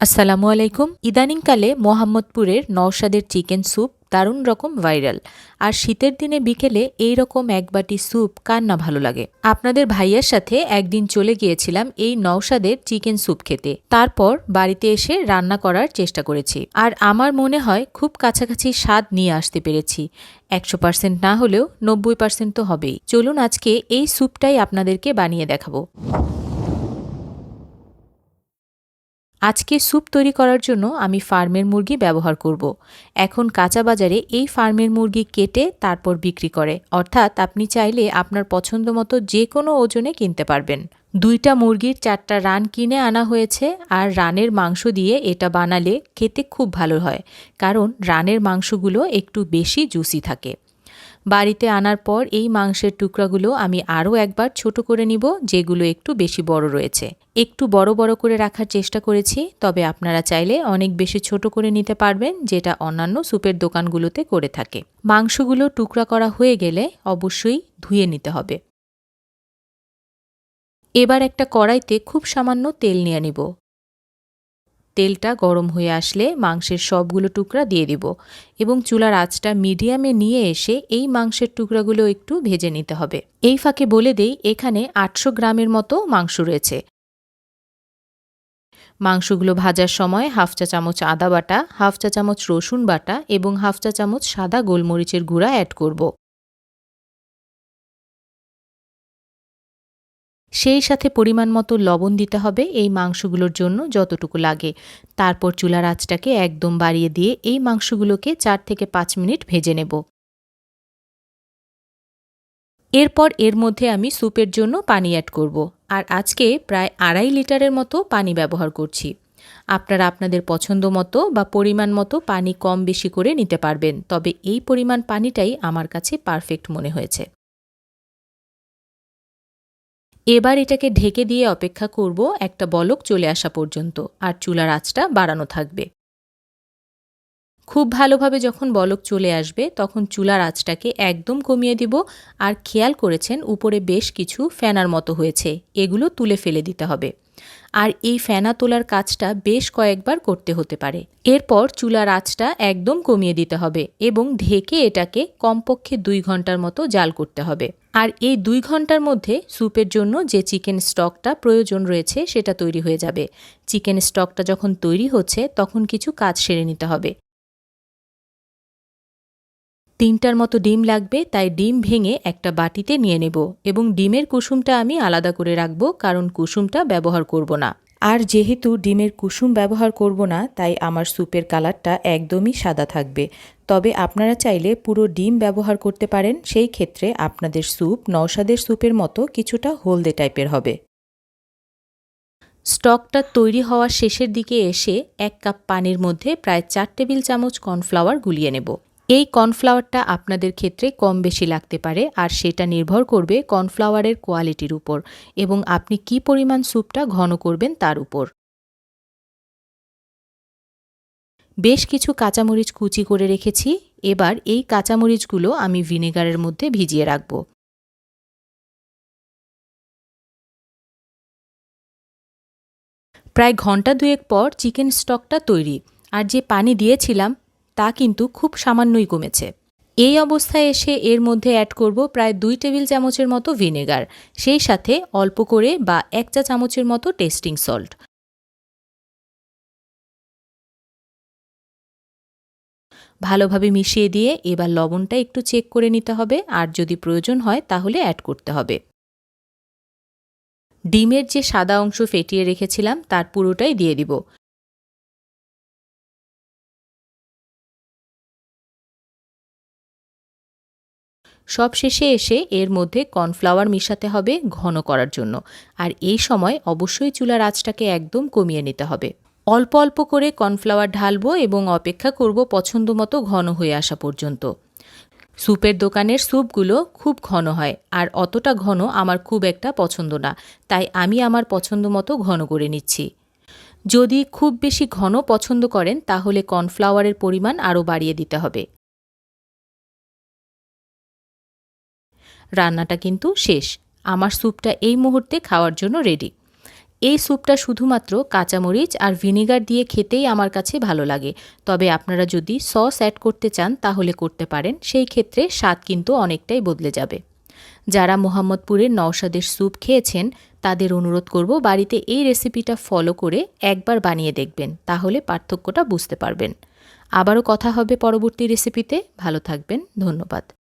আসসালামু আলাইকুম। ইদানিংকালে মোহাম্মদপুরের নওশাদের চিকেন স্যুপ দারুণ রকম ভাইরাল। আর শীতের দিনে বিকেলে এই রকম এক বাটি স্যুপ কার না ভালো লাগে? আপনাদের ভাইয়ার সাথে একদিন চলে গিয়েছিলাম এই নওশাদের চিকেন স্যুপ খেতে। তারপর বাড়িতে এসে রান্না করার চেষ্টা করেছি। আর আমার মনে হয় খুব কাছাকাছি স্বাদ নিয়ে আসতে পেরেছি। একশো পার্সেন্ট না হলেও নব্বই পার্সেন্ট তো হবেই। চলুন আজকে এই স্যুপটাই আপনাদেরকে বানিয়ে দেখাবো। আজকে স্যুপ তৈরি করার জন্য আমি ফার্মের মুরগি ব্যবহার করব। এখন কাঁচা বাজারে এই ফার্মের মুরগি কেটে তারপর বিক্রি করে। অর্থাৎ আপনি চাইলে আপনার পছন্দ মতো যে কোনো ওজনে কিনতে পারবেন। দুইটা মুরগির চারটা রান কিনে আনা হয়েছে আর রানের মাংস দিয়ে এটা বানালে খেতে খুব ভালো হয়, কারণ রানের মাংসগুলো একটু বেশি জুসি থাকে। বাড়িতে আনার পর এই মাংসের টুকরাগুলো আমি আরও একবার ছোট করে নিব, যেগুলো একটু বেশি বড় রয়েছে। একটু বড় বড় করে রাখার চেষ্টা করেছি, তবে আপনারা চাইলে অনেক বেশি ছোট করে নিতে পারবেন, যেটা অন্যান্য স্যুপের দোকানগুলোতে করে থাকে। মাংসগুলো টুকরা করা হয়ে গেলে অবশ্যই ধুয়ে নিতে হবে। এবার একটা কড়াইতে খুব সামান্য তেল নিয়ে নিব। তেলটা গরম হয়ে আসলে মাংসের সবগুলো টুকরা দিয়ে দিব এবং চুলার আঁচটা মিডিয়ামে নিয়ে এসে এই মাংসের টুকরাগুলো একটু ভেজে নিতে হবে। এই ফাঁকে বলে দেই, এখানে আটশো গ্রামের মতো মাংস রয়েছে। মাংসগুলো ভাজার সময় হাফ চা চামচ আদা বাটা, হাফ চা চামচ রসুন বাটা এবং হাফ চা চামচ সাদা গোলমরিচের গুঁড়া অ্যাড করব। সেই সাথে পরিমাণ মতো লবণ দিতে হবে এই মাংসগুলোর জন্য যতটুকু লাগে। তারপর চুলার আঁচটাকে একদম বাড়িয়ে দিয়ে এই মাংসগুলোকে চার থেকে পাঁচ মিনিট ভেজে নেব। এরপর এর মধ্যে আমি স্যুপের জন্য পানি অ্যাড করব আর আজকে প্রায় আড়াই লিটারের মতো পানি ব্যবহার করছি। আপনারা আপনাদের পছন্দ মতো বা পরিমাণ মতো পানি কম বেশি করে নিতে পারবেন, তবে এই পরিমাণ পানিটাই আমার কাছে পারফেক্ট মনে হয়েছে। এবার এটাকে ঢেকে দিয়ে অপেক্ষা করব, একটা বলক চলে আসা পর্যন্ত, আর চুলার আঁচটা বাড়ানো থাকবে। খুব ভালোভাবে যখন বলক চলে আসবে, তখন চুলার আঁচটাকে একদম কমিয়ে দিব। আর খেয়াল করেছেন, উপরে বেশ কিছু ফ্যানার মতো হয়েছে, এগুলো তুলে ফেলে দিতে হবে। আর এই ফেনা তোলার কাজটা বেশ কয়েকবার করতে হতে পারে। এরপর চুলার আঁচটা একদম কমিয়ে দিতে হবে এবং ঢেকে এটাকে কমপক্ষে দুই ঘণ্টার মতো জাল করতে হবে। আর এই দুই ঘণ্টার মধ্যে স্যুপের জন্য যে চিকেন স্টকটা প্রয়োজন রয়েছে, সেটা তৈরি হয়ে যাবে। চিকেন স্টকটা যখন তৈরি হচ্ছে, তখন কিছু কাজ সেরে নিতে হবে। তিনটার মতো ডিম লাগবে, তাই ডিম ভেঙে একটা বাটিতে নিয়ে নেব এবং ডিমের কুসুমটা আমি আলাদা করে রাখব, কারণ কুসুমটা ব্যবহার করব না। আর যেহেতু ডিমের কুসুম ব্যবহার করব না, তাই আমার স্যুপের কালারটা একদমই সাদা থাকবে। তবে আপনারা চাইলে পুরো ডিম ব্যবহার করতে পারেন, সেই ক্ষেত্রে আপনাদের স্যুপ নওশাদের স্যুপের মতো কিছুটা হলদে টাইপের হবে। স্টকটা তৈরি হওয়ার শেষের দিকে এসে এক কাপ পানির মধ্যে প্রায় চার টেবিল চামচ কর্নফ্লাওয়ার গুলিয়ে নেব। এই কর্নফ্লাওয়ারটা আপনাদের ক্ষেত্রে কম বেশি লাগতে পারে আর সেটা নির্ভর করবে কর্নফ্লাওয়ারের কোয়ালিটির উপর এবং আপনি কি পরিমাণ স্যুপটা ঘন করবেন তার উপর। বেশ কিছু কাঁচামরিচ কুচি করে রেখেছি। এবার এই কাঁচামরিচগুলো আমি ভিনেগারের মধ্যে ভিজিয়ে রাখব। প্রায় ঘণ্টা দুয়েক পর চিকেন স্টকটা তৈরি। আর যে পানি দিয়েছিলাম তা কিন্তু খুব সামান্যই কমেছে। এই অবস্থায় এসে এর মধ্যে অ্যাড করব প্রায় দুই টেবিল চামচের মতো ভিনেগার, সেই সাথে অল্প করে বা এক চা চামচের মতো টেস্টিং সল্ট। ভালোভাবে মিশিয়ে দিয়ে এবার লবণটা একটু চেক করে নিতে হবে, আর যদি প্রয়োজন হয় তাহলে অ্যাড করতে হবে। ডিমের যে সাদা অংশ ফেটিয়ে রেখেছিলাম, তার পুরোটাই দিয়ে দিব। সব শেষে এসে এর মধ্যে কর্নফ্লাওয়ার মিশাতে হবে ঘন করার জন্য। আর এই সময় অবশ্যই চুলার আঁচটাকে একদম কমিয়ে নিতে হবে। অল্প অল্প করে কর্নফ্লাওয়ার ঢালবো এবং অপেক্ষা করব পছন্দ মতো ঘন হয়ে আসা পর্যন্ত। স্যুপের দোকানের স্যুপগুলো খুব ঘন হয়, আর অতটা ঘন আমার খুব একটা পছন্দ না, তাই আমি আমার পছন্দ মতো ঘন করে নিচ্ছি। যদি খুব বেশি ঘন পছন্দ করেন, তাহলে কর্নফ্লাওয়ারের পরিমাণ আরও বাড়িয়ে দিতে হবে। রান্নাটা কিন্তু শেষ। আমার স্যুপটা এই মুহূর্তে খাওয়ার জন্য রেডি এই স্যুপটা শুধুমাত্র কাঁচামরিচ আর ভিনেগার দিয়ে খেতেই আমার কাছে ভালো লাগে। তবে আপনারা যদি সস অ্যাড করতে চান, তাহলে করতে পারেন। সেই ক্ষেত্রে স্বাদ কিন্তু অনেকটাই বদলে যাবে। যারা মোহাম্মদপুরের নওশাদের স্যুপ খেয়েছেন, তাদের অনুরোধ করব বাড়িতে এই রেসিপিটা ফলো করে একবার বানিয়ে দেখবেন, তাহলে পার্থক্যটা বুঝতে পারবেন। আবারও কথা হবে পরবর্তী রেসিপিতে ভালো থাকবেন। ধন্যবাদ।